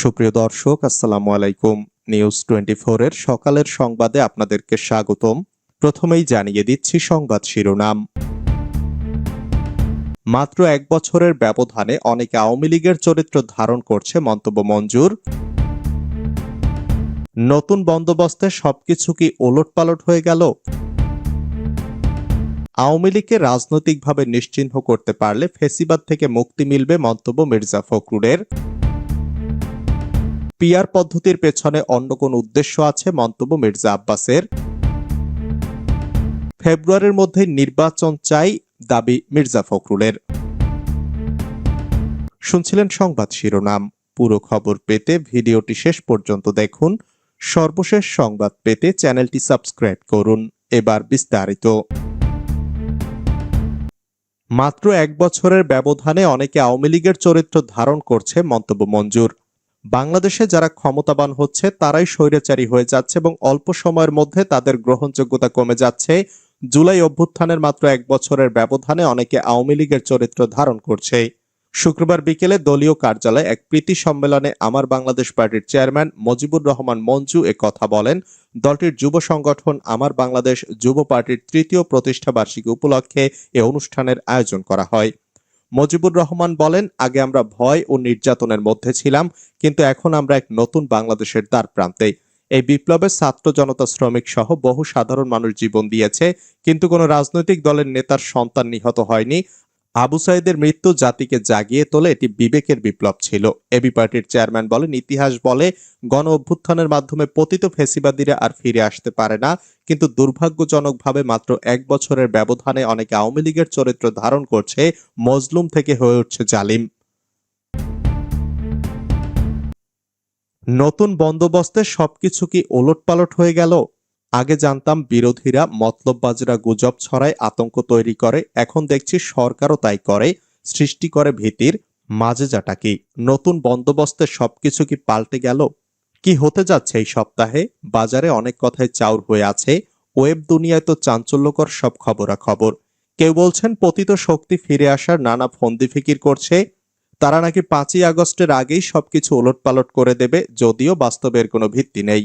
সুপ্রিয় দর্শক, আসসালামু আলাইকুম। নিউজ টোয়েন্টি এর সকালের সংবাদে আপনাদেরকে স্বাগতম। প্রথমেই জানিয়ে দিচ্ছি সংবাদ শিরোনাম। মাত্র এক বছরের ব্যবধানে অনেকে আওয়ামী লীগের চরিত্র ধারণ করছে মন্তব্য মঞ্জুর। নতুন বন্দোবস্তে সবকিছু কি ওলটপালট হয়ে গেল? আওয়ামী লীগকে রাজনৈতিকভাবে নিশ্চিহ্ন করতে পারলে ফেসিবাদ থেকে মুক্তি মিলবে মন্তব্য মির্জা ফখরুলের। পিয়ার পদ্ধতির পেছনে অন্য কোন উদ্দেশ্য আছে? মন্তব্য মির্জা আব্বাসের। ফেব্রুয়ারির মধ্যে নির্বাচন চাই, দাবি মির্জা ফখরুলের। শুনছিলেন সংবাদ শিরোনাম। পুরো খবর পেতে ভিডিওটি শেষ পর্যন্ত দেখুন। সর্বশেষ সংবাদ পেতে চ্যানেলটি সাবস্ক্রাইব করুন। এবার বিস্তারিত। মাত্র এক বছরের ব্যবধানে অনেকে আওয়ামী লীগের চরিত্র ধারণ করছে, মন্তব্য মঞ্জুর। বাংলাদেশে যারা ক্ষমতাবান হচ্ছে, তারাই স্বৈরাচারী হয়ে যাচ্ছে এবং অল্প সময়ের মধ্যে তাদের গ্রহণযোগ্যতা কমে যাচ্ছে। জুলাই অভ্যুত্থানের মাত্র এক বছরের ব্যবধানে অনেকে আওয়ামী লীগের চরিত্র ধারণ করছে। শুক্রবার বিকেলে দলীয় কার্যালয়ে এক প্রীতি সম্মেলনে আমার বাংলাদেশ পার্টির চেয়ারম্যান মজিবুর রহমান মঞ্জু এ কথা বলেন। দলটির যুব সংগঠন আমার বাংলাদেশ যুব পার্টির তৃতীয় প্রতিষ্ঠাবার্ষিকী উপলক্ষে এ অনুষ্ঠানের আয়োজন করা হয়। মজিবুর রহমান বলেন, আগে আমরা ভয় ও নির্যাতনের মধ্যে ছিলাম, কিন্তু এখন আমরা এক নতুন বাংলাদেশের দ্বার প্রান্তে। এই বিপ্লবে ছাত্র জনতা, শ্রমিক সহ বহু সাধারণ মানুষ জীবন দিয়েছে, কিন্তু কোনো রাজনৈতিক দলের নেতার সন্তান নিহত হয়নি। আবু সাইদের মৃত্যু জাতিকে জাগিয়ে তোলে এটি বিবেকের বিপ্লব ছিল। এবি পার্টির চেয়ারম্যান বলেন, ইতিহাস বলে, গণ অভ্যুত্থানের মাধ্যমে পতিত ফেসিবাদীরা আর ফিরে আসতে পারে না। কিন্তু দুর্ভাগ্যজনকভাবে মাত্র এক বছরের ব্যবধানে অনেকে আওয়ামী লীগের চরিত্র ধারণ করছে, মজলুম থেকে হয়ে উঠছে জালিম। নতুন বন্দোবস্তে সবকিছু কি ওলটপালট হয়ে গেল? আগে জানতাম বিরোধীরা মতলববাজরা গুজব ছড়ায় আতঙ্ক তৈরি করে, এখন দেখছি সরকারও তাই করে, সৃষ্টি করে ভীতির মাঝে যাটা কি? নতুন বন্দোবস্তে সবকিছু কি পাল্টে গেল? কি হতে যাচ্ছে এই সপ্তাহে? বাজারে অনেক কথাই চাউর হয়ে আছে, ওয়েব দুনিয়ায় তো চাঞ্চল্যকর সব খবরাখবর। কেউ বলছেন পতিত শক্তি ফিরে আসার নানা ফন্দি ফিকির করছে, তারা নাকি পাঁচই আগস্টের আগেই সবকিছু ওলটপালট করে দেবে, যদিও বাস্তবের কোনো ভিত্তি নেই।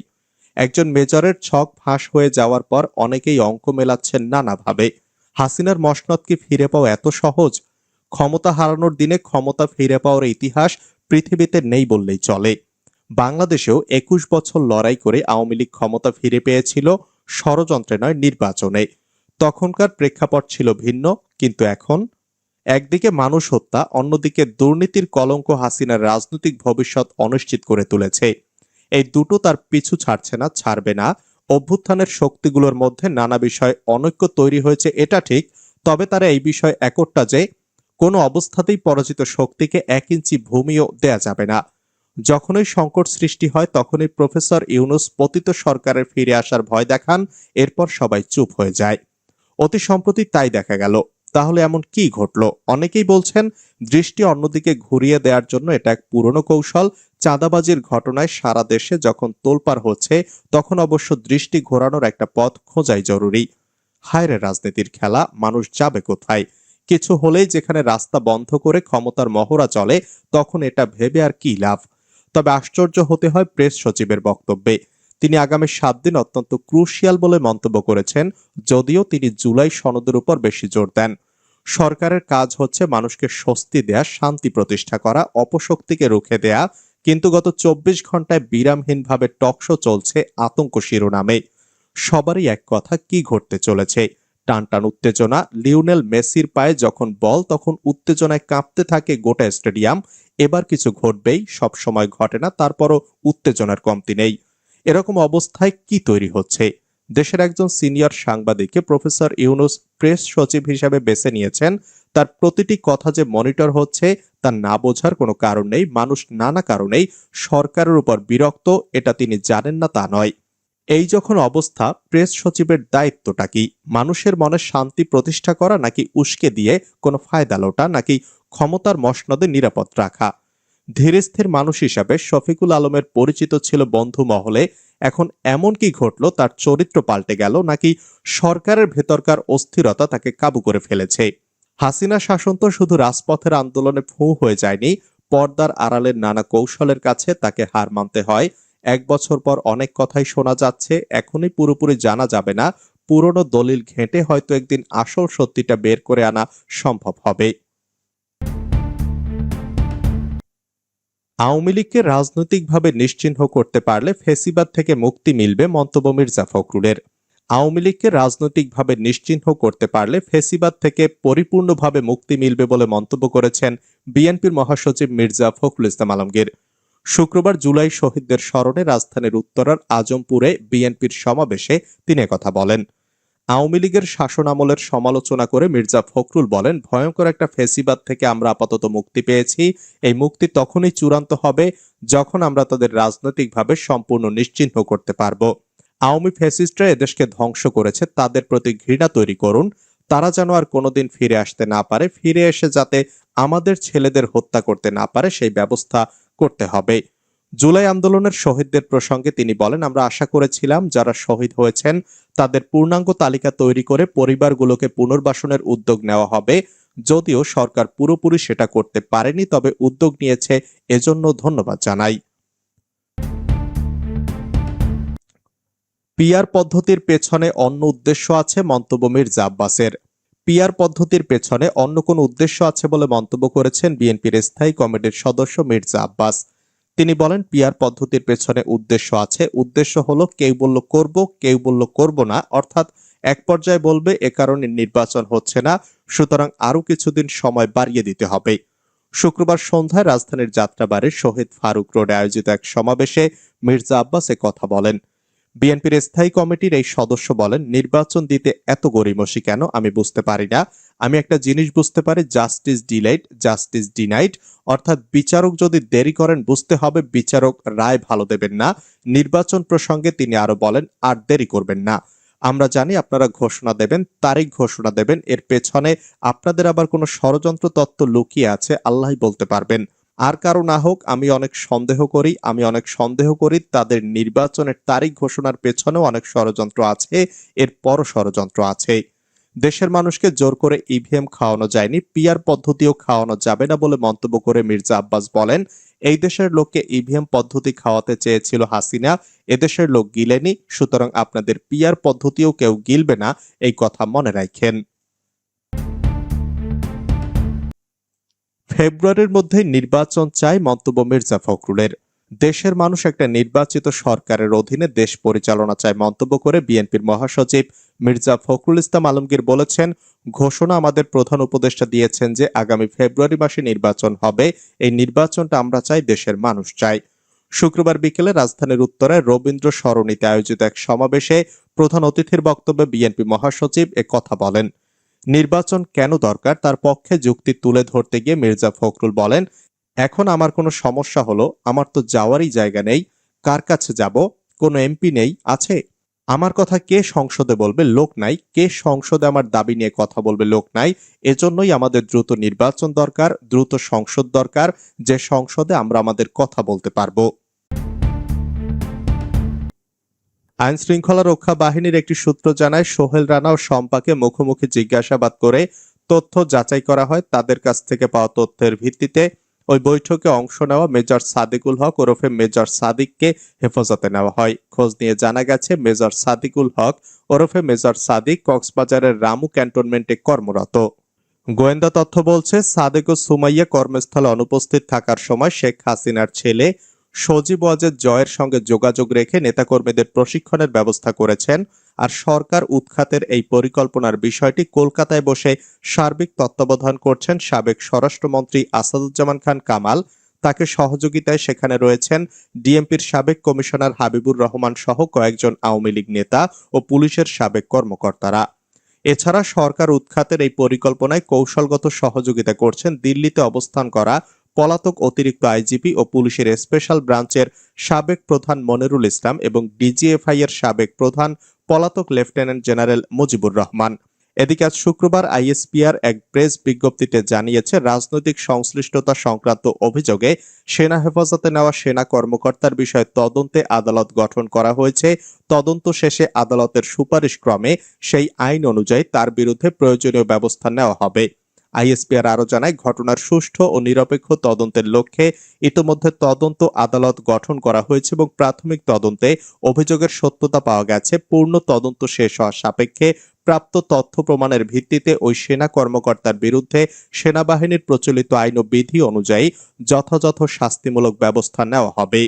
একজন মেজরের ছক ফাঁস হয়ে যাওয়ার পর অনেকেই অঙ্ক মেলাচ্ছেন নানাভাবে। হাসিনার মসনদ কি ফিরে পাওয়া এত সহজ? ক্ষমতা হারানোর দিনে ক্ষমতা ফিরে পাওয়ার ইতিহাস পৃথিবীতে নেই বললেই চলে। বাংলাদেশেও একুশ বছর লড়াই করে আওয়ামী লীগ ক্ষমতা ফিরে পেয়েছিল ষড়যন্ত্রে নয়, নির্বাচনে। তখনকার প্রেক্ষাপট ছিল ভিন্ন, কিন্তু এখন? একদিকে মানুষ হত্যা, অন্যদিকে দুর্নীতির কলঙ্ক হাসিনার রাজনৈতিক ভবিষ্যৎ অনিশ্চিত করে তুলেছে। এই দুটো তার পিছু ছাড়ছে না, ছাড়বে না। অভ্যুত্থানের শক্তিগুলোর মধ্যে নানা বিষয় অনৈক্য তৈরি হয়েছে, এটা ঠিক। তবে তারা এই বিষয় একটটা যে, কোনো অবস্থাতেই পরাজিত শক্তিকে এক ইঞ্চি ভূমিও দেয়া যাবে না। যখনই সংকট সৃষ্টি হয়, তখনই প্রফেসর ইউনুস পতিত সরকারের ফিরে আসার ভয় দেখান, এরপর সবাই চুপ হয়ে যায়। অতি সম্প্রতি তাই দেখা গেল। তাহলে এমন কি ঘটল? অনেকেই বলছেন, দৃষ্টি অন্যদিকে ঘুরিয়ে দেওয়ার জন্য এটা এক পুরনো কৌশল চাঁদাবাজির ঘটনায় সারা দেশে যখন তোলপাড় হচ্ছে, তখন অবশ্য দৃষ্টি ঘোরানোর একটা পথ খোঁজাই জরুরি। হায়রে রাজনীতির খেলা, মানুষ যাবে কোথায়? কিছু হলেই যেখানে রাস্তা বন্ধ করে ক্ষমতার মহড়া চলে, তখন এটা ভেবে আর কি লাভ? তবে আশ্চর্য হতে হয় প্রেস সচিবের বক্তব্যে। তিনি আগামী সাত দিন অত্যন্ত ক্রুশিয়াল বলে মন্তব্য করেছেন, যদিও তিনি জুলাই সনদের উপর বেশি জোর দেন। সরকারের কাজ হচ্ছে মানুষকে স্বস্তি দেয়া, শান্তি প্রতিষ্ঠা করা, অপশক্তিকে রুখে দেয়া কিন্তু গত চব্বিশ ঘন্টায় বিরামহীনভাবে টকশো চলছে আতঙ্ক শিরোনামে। সবারই এক কথা, কি ঘটতে চলেছে? টানটান উত্তেজনা, লিওনেল মেসির পায়ে যখন বল, তখন উত্তেজনায় কাঁপতে থাকে গোটা স্টেডিয়াম। এবার কিছু ঘটবেই, সব সময় ঘটে না, তারপরও উত্তেজনার কমতি নেই। এরকম অবস্থায় কি তৈরি হচ্ছে? দেশের একজন সিনিয়র সাংবাদিককে প্রফেসর ইউনুস প্রেস সচিব হিসাবে বেছে নিয়েছেন। তার প্রতিটি কথা যে মনিটর হচ্ছে তা না বোঝার কোনো কারণ নেই, মানুষ নানা কারণেই সরকারের উপর বিরক্ত, এটা তিনি জানেন না তা নয়। এই যখন অবস্থা, প্রেস সচিবের দায়িত্বটা কি? মানুষের মনে শান্তি প্রতিষ্ঠা করা নাকি উস্কে দিয়ে কোনো ফায়দা লোটা, নাকি ক্ষমতার মসনদে নিরাপদ রাখা? ধীরস্থির মানুষ হিসাবে শফিকুল আলমের পরিচিত ছিল বন্ধু মহলে, এখন এমন কি ঘটল তার চরিত্র পাল্টে গেল নাকি সরকারের ভেতরকার অস্থিরতা তাকে কাবু করে ফেলেছে? হাসিনা শাসন তো শুধু রাজপথের আন্দোলনে ফু হয়ে যায়নি, পর্দার আড়ালের নানা কৌশলের কাছে তাকে হার মানতে হয়। এক বছর পর অনেক কথাই শোনা যাচ্ছে, এখনই পুরোপুরি জানা যাবে না, পুরনো দলিল ঘেঁটে হয়তো একদিন আসল সত্যিটা বের করে আনা সম্ভব হবে। আওয়ামী লীগকে রাজনৈতিকভাবে নিশ্চিহ্ন করতে পারলে ফেসিবাদ থেকে মুক্তি মিলবে মন্তব্য মির্জা ফখরুলের। আওয়ামী লীগকে রাজনৈতিকভাবে নিশ্চিহ্ন করতে পারলে ফেসিবাদ থেকে পরিপূর্ণভাবে মুক্তি মিলবে বলে মন্তব্য করেছেন বিএনপির মহাসচিব মির্জা ফখরুল ইসলাম আলমগীর। শুক্রবার জুলাই শহীদদের স্মরণে রাজধানীর উত্তরার আজমপুরে বিএনপির সমাবেশে তিনি কথা বলেন। আওয়ামী লীগের শাসনামলের সমালোচনা করে মির্জা ফখরুল বলেন, ভয়ঙ্কর একটা ফেসিবাদ থেকে আমরা আপাতত মুক্তি পেয়েছি। এই মুক্তি তখনই চূড়ান্ত হবে যখন আমরা তাদের রাজনৈতিকভাবে সম্পূর্ণ নিশ্চিহ্ন করতে পারব। আওয়ামী ফ্যাসিস্টরা এদেশকে ধ্বংস করেছে, তাদের প্রতি ঘৃণা তৈরি করুন। তারা যেন আর কোনোদিন ফিরে আসতে না পারে, ফিরে এসে যাতে আমাদের ছেলেদের হত্যা করতে না পারে, সেই ব্যবস্থা করতে হবে। জুলাই আন্দোলনের শহীদদের প্রসঙ্গে তিনি বলেন, আমরা আশা করেছিলাম যারা শহীদ হয়েছেন, তাদের পূর্ণাঙ্গ তালিকা তৈরি করে পরিবারগুলোকে পুনর্বাসনের উদ্যোগ নেওয়া হবে। যদিও সরকার পুরোপুরি সেটা করতে পারেনি, তবে উদ্যোগ নিয়েছে, এজন্য ধন্যবাদ জানাই। পিয়ার পদ্ধতির পেছনে অন্য উদ্দেশ্য আছে মন্তব্য মির্জা আব্বাসের পিয়ার পদ্ধতির পেছনে অন্য কোনো উদ্দেশ্য আছে বলে মন্তব্য করেছেন বিএনপির স্থায়ী কমিটির সদস্য মির্জা আব্বাস তিনি বলেন পিয়ার পদ্ধতির পেছনে উদ্দেশ্য আছে। উদ্দেশ্য হলো, কেউ বলল, করব, কেউ বলল, করব না। অর্থাৎ এক পর্যায়ে বলবে, এ কারণে নির্বাচন হচ্ছে না, সুতরাং আরও কিছুদিন সময় বাড়িয়ে দিতে হবে। শুক্রবার সন্ধ্যায় রাজধানীর যাত্রাবাড়ির শহীদ ফারুক রোডে আয়োজিত এক সমাবেশে মির্জা আব্বাস কথা বলেন। বিএনপির স্থায়ী কমিটির এই সদস্য বলেন, নির্বাচন দিতে এত গরিমসি কেন? আমি বুঝতে পারি না। আমি একটা জিনিস বুঝতে পারি, জাস্টিস ডিলাইট, জাস্টিস ডিনাইট অর্থাৎ বিচারক যদি দেরি করেন, বুঝতে হবে বিচারক রায় ভালো দেবেন না। নির্বাচন প্রসঙ্গে তিনি আরও বলেন, আর দেরি করবেন না। আমরা জানি আপনারা ঘোষণা দেবেন তারিখ ঘোষণা দেবেন। এর পেছনে আপনাদের আবার কোনো ষড়যন্ত্র তত্ত্ব লুকিয়ে আছে আল্লাহ বলতে পারবেন। আর কারও না হোক, আমি অনেক সন্দেহ করি, আমি অনেক সন্দেহ করি, তাদের নির্বাচনের তারিখ ঘোষণার পেছনেও অনেক ষড়যন্ত্র আছে এর পর ষড়যন্ত্র আছে। দেশের মানুষকে জোর করে ইভিএম খাওয়ানো যায়নি পিয়ার পদ্ধতিও খাওয়ানো যাবে না বলে মন্তব্য করে মির্জা আব্বাস বলেন। এই দেশের লোককে ইভিএম পদ্ধতি খাওয়াতে চেয়েছিল হাসিনা এদেশের লোক গিলেনি, সুতরাং আপনাদের পিয়ার পদ্ধতিও কেউ গিলবে না, এই কথা মনে রাখেন। ফেব্রুয়ারির মধ্যে নির্বাচন চায় মন্তব্য মির্জা ফখরুলের। দেশের মানুষ একটা নির্বাচিত সরকারের অধীনে দেশ পরিচালনা চায় মন্তব্য করে বিএনপির মহাসচিব মির্জা ফখরুল ইসলাম আলমগীর বলেছেন, ঘোষণা আমাদের প্রধান উপদেষ্টা দিয়েছেন যে আগামী ফেব্রুয়ারি মাসে নির্বাচন হবে। এই নির্বাচনটা আমরা চাই দেশের মানুষ চাই। শুক্রবার বিকেলে রাজধানীর উত্তরায় রবীন্দ্র সরণিতে আয়োজিত এক সমাবেশে প্রধান অতিথির বক্তব্যে বিএনপি মহাসচিব এ কথা বলেন। নির্বাচন কেন দরকার? তার পক্ষে যুক্তি তুলে ধরতে গিয়ে মির্জা ফখরুল বলেন, এখন আমার কোনো সমস্যা হলো, আমার তো যাওয়ারই জায়গা নেই, কার কাছে যাব? কোনো এমপি নেই, আছে? আমার কথা কে সংসদে বলবে? লোক নাই। কে সংসদে আমার দাবি নিয়ে কথা বলবে? লোক নাই। এজন্যই আমাদের দ্রুত নির্বাচন দরকার, দ্রুত সংসদ দরকার, যে সংসদে আমরা আমাদের কথা বলতে পারব। আইন শৃঙ্খলা রক্ষা বাহিনীর একটি সূত্র জানায়, সোহেল রানা ও শম্পাকে মুখোমুখি জিজ্ঞাসাবাদ করে তথ্য যাচাই করা হয়। তাদের কাছ থেকে পাওয়া তথ্যের ভিত্তিতে ওই বৈঠকে অংশ নেওয়া মেজর সাদিকুল হক ওরফে মেজর সাদিককে হেফাজতে নেওয়া হয়। খোঁজ নিয়ে জানা গেছে, মেজর সাদিকুল হক ওরফে মেজর সাদিক কক্সবাজারের রামু ক্যান্টনমেন্টে কর্মরত। গোয়েন্দা তথ্য বলছে, সাদেক ও সুমাইয়া কর্মস্থলে অনুপস্থিত থাকার সময় শেখ হাসিনার ছেলে সজীব ওয়াজেদ জয়ের সঙ্গে যোগাযোগ রেখে নেতাকর্মীদের প্রশিক্ষণের ব্যবস্থা করেছেন আর সরকার উৎখাতের এই পরিকল্পনার বিষয়টি কলকাতায় বসে সার্বিক তত্ত্বাবধান করছেন সাবেক স্বরাষ্ট্রমন্ত্রী আসাদুজ্জামান খান কামাল। তাকে সহযোগিতায় সেখানে রয়েছেন ডিএমপির সাবেক কমিশনার হাবিবুর রহমান সহ কয়েকজন আওয়ামী লীগ নেতা ও পুলিশের সাবেক কর্মকর্তারা। এছাড়া সরকার উৎখাতের এই পরিকল্পনায় কৌশলগত সহযোগিতা করছেন দিল্লিতে অবস্থান করা পলাতক অতিরিক্ত আইজিপি ও পুলিশের স্পেশাল ব্রাঞ্চের সাবেক প্রধান মনিরুল ইসলাম এবং ডিজিএফআই এর সাবেক প্রধান পলাতক লেফটেন্যান্ট জেনারেল মুজিবুর রহমান। এদিকে আজ শুক্রবার আইএসপিআর এক প্রেস বিজ্ঞপ্তিতে জানিয়েছে, রাজনৈতিক সংশ্লিষ্টতা সংক্রান্ত অভিযোগে সেনা হেফাজতে নেওয়া সেনা কর্মকর্তার বিষয়ে তদন্তে আদালত গঠন করা হয়েছে। তদন্ত শেষে আদালতের সুপারিশ ক্রমে সেই আইন অনুযায়ী তার বিরুদ্ধে প্রয়োজনীয় ব্যবস্থা নেওয়া হবে। আইএসপিআর আরও জানায়, ঘটনার সুষ্ঠু ও নিরপেক্ষ তদন্তের লক্ষ্যে ইতোমধ্যে তদন্ত আদালত গঠন করা হয়েছে এবং প্রাথমিক তদন্তে অভিযোগের সত্যতা পাওয়া গেছে। পূর্ণ তদন্ত শেষ হওয়ার সাপেক্ষে প্রাপ্ত তথ্য প্রমাণের ভিত্তিতে ওই সেনা কর্মকর্তার বিরুদ্ধে সেনাবাহিনীর প্রচলিত আইন ও বিধি অনুযায়ী যথাযথ শাস্তিমূলক ব্যবস্থা নেওয়া হবে।